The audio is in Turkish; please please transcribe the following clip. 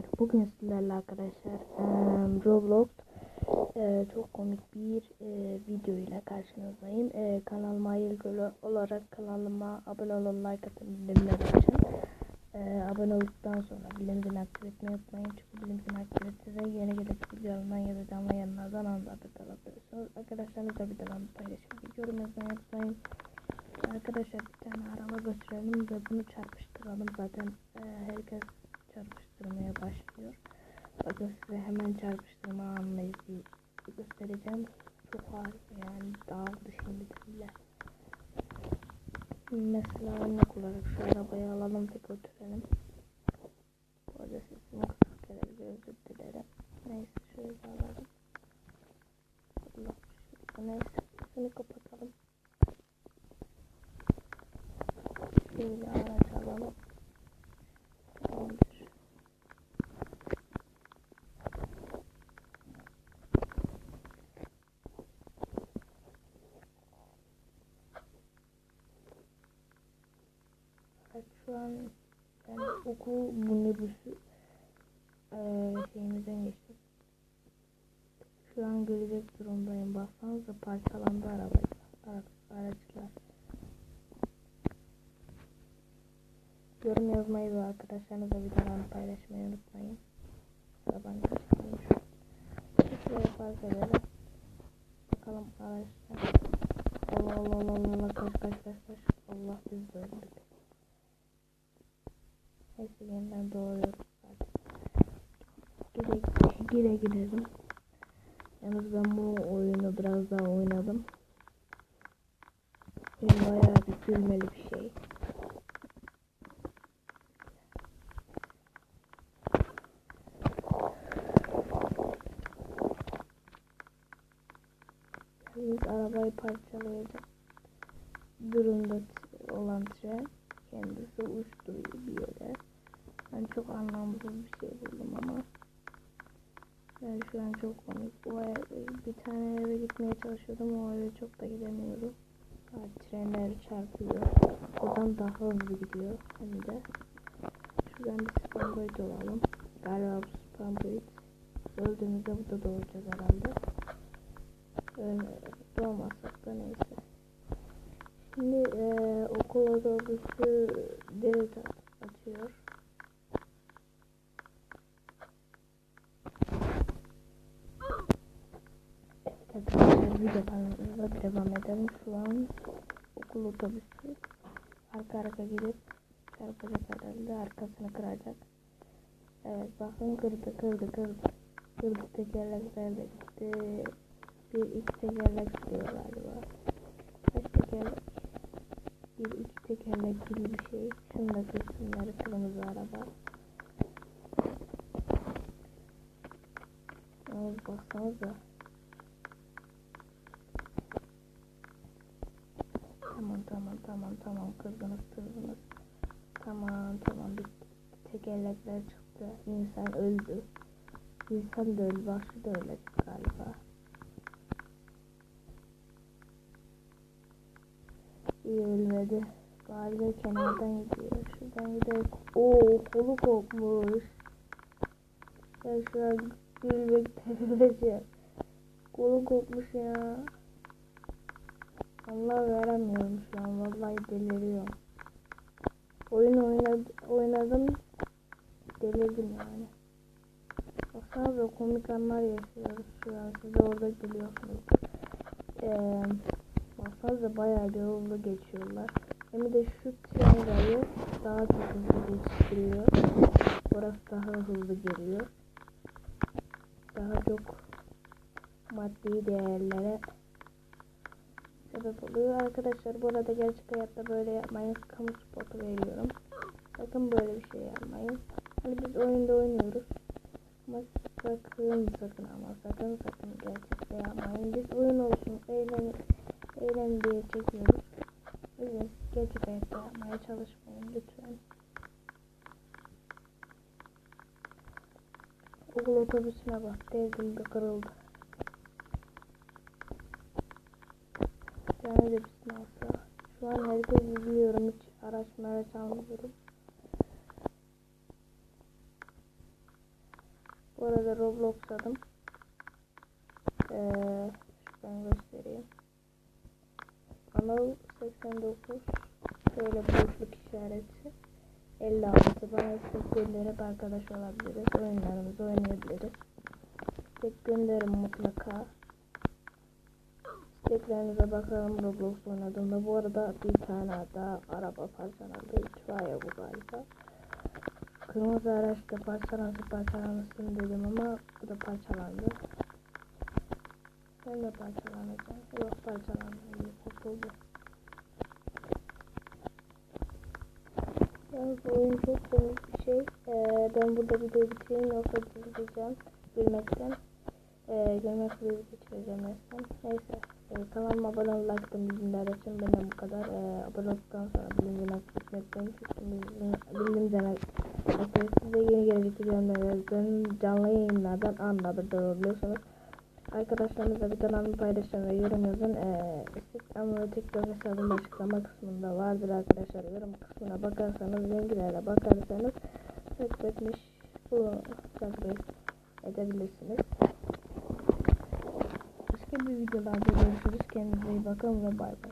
arkadaşlar. Bugün sizlerle arkadaşlar eee, Roblox eee, çok komik bir eee, video ile karşınızdayım. Eee, kanalıma ilgili olarak kanalıma abone olun, like atın, bildirimleri açın. Eee, abone olduktan sonra bildirimleri aktif etmeyi unutmayın. Çünkü bildirimleri aktif ettiğinizde yeni gelecek videolarımdan ya da canlı yayınlardan anında haberdar olabilirsiniz. Arkadaşlarınızla videolarımı paylaşmayı, yorum yazmayı unutmayın. Arkadaşlar bir tane araba götürelim ve bunu çarpıştıralım. Zaten e, herkes çarpıştırmaya başlıyor. Bakın size hemen çarpıştırma izley- göstereceğim. Çok harika yani dağıldı şimdi bile. Mesela örnek olarak şu arabayı alalım ve götürelim. Bu arada sesimi kısık gelebilir özür dilerim. Neyse şöyle alalım. Allah neyse sesini kapatalım. Şöyle alalım. Tamamdır. Evet, şu an ben okul minibüsü eee şeyimizden geçtim. Şu an görecek durumdayım. Baksanıza parçalandı araba, ara, araçlar. Yorum yazmayı ve arkadaşlarınızla videolarını paylaşmayı unutmayın. Araban geçmiş. Şuraya fark edelim. Bakalım araçlar. Allah Allah Allah Allah kaç kaç kaç kaç. Allah biz de öldük. Neyse yeniden doğuyoruz zaten. Gire, gire girelim. Yalnız ben bu oyunu biraz daha oynadım. Benim bayağı bir gülmeli bir şey. Biz arabayı parçalayacak durumda olan tren kendisi uçtu bir yere. Ben çok anlamsız bir şey buldum ama ben şu an çok komik. O eve, bir tane eve gitmeye çalışıyordum. O eve çok da gidemiyorum. Ha, trenler çarpıyor. Oradan daha hızlı gidiyor. Hem de. Şuradan bir spam boyut olalım. Galiba bu spam boyut. Öldüğümüzde burada doğacağız herhalde. Öyle doğmazsak da neyse. Şimdi eee okul otobüsü at- atıyor. Arkadaşlar videolarımıza devam edelim. Şu an okul otobüsü arka arka gidip çarpacak herhalde arkasını kıracak. Evet bakın kırdı kırdı kırdı. Kırdı tekerlekler de gitti. Bir iki tekerlek gidiyor galiba. Kaç tekerlek? Bir iki tekerlek gibi bir şey. Şunu da kırsınlar kırmızı araba. Yalnız baksanıza. Tamam tamam tamam kırdınız kırdınız. Tamam tamam bitti. Tekerlekler çıktı. İnsan öldü. İnsan da öldü. Vahşi de ölecek galiba. İyi ölmedi. Galiba kenardan gidiyor. Şuradan gidelim. Oo kolu kopmuş. Ben şu an gülmekten öleceğim. Kolu kopmuş ya. Allah veremiyorum şu an. Vallahi deliriyorum. Oyun oynadım, oynadım. Delirdim yani. Baksanıza komik anlar yaşıyoruz şu an. Siz orada gülüyorsunuz. Eee Baksanıza bayağı hızlı geçiyorlar. Hem de şu tren daha çok hızlı geçiriyor. Orası daha hızlı geliyor. Daha çok maddi değerlere sebep oluyor. Arkadaşlar bu arada gerçek hayatta böyle yapmayın. Kamu spotu veriyorum. Sakın böyle bir şey yapmayın. Hani biz oyunda oynuyoruz. Ama sakın sakın ama sakın sakın gerçekte yapmayın. Biz oyun olsun, eğlenin, eğlen diye çekiyoruz. O gerçek hayatta yapmaya çalışmayın lütfen. Okul otobüsüne bak. Devrildi, kırıldı. Yani de bir sınavsa. Şu an herkes izliyorum. Hiç araç almıyorum. Bu arada Roblox adım. Ee, şuradan göstereyim. Anıl 89 şöyle boşluk işareti 56 bana istek gönderip arkadaş olabiliriz. Oyunlarımızı oynayabiliriz. İstek gönderin mutlaka. İsteklerinize bakalım Roblox oynadığımda. Bu arada bir tane daha araba parçalandı. İtfaiye bu galiba. Kırmızı araçta parçalansa parçalansın dedim ama bu da parçalandı. Ben de parçalanacağım. Yok parçalandı. Kurtuldu. Yalnız bu oyun çok komik bir şey. Ee, ben burada videoyu bitireyim yoksa bitireceğim gülmekten. Ee, gülmek krizi geçireceğim resmen. Neyse. Ee, kanalıma abone ol, like atın bildirimler için benden bu kadar. Ee, abone olduktan sonra bildirimleri aktif etmeyi bildirimleri aktif size yeni gelecek videolarımdan canlı yayınlardan anında haberdar olabiliyorsunuz. Arkadaşlarınızla bir kanalımı paylaşın ve yorum yazın. Ee, Instagram TikTok hesabım açıklama kısmında vardır arkadaşlar. Yorum kısmına bakarsanız, linklerle bakarsanız takip etmiş bu takip edebilirsiniz. Bir videolarda görüşürüz. Kendinize iyi bakın ve bay bay.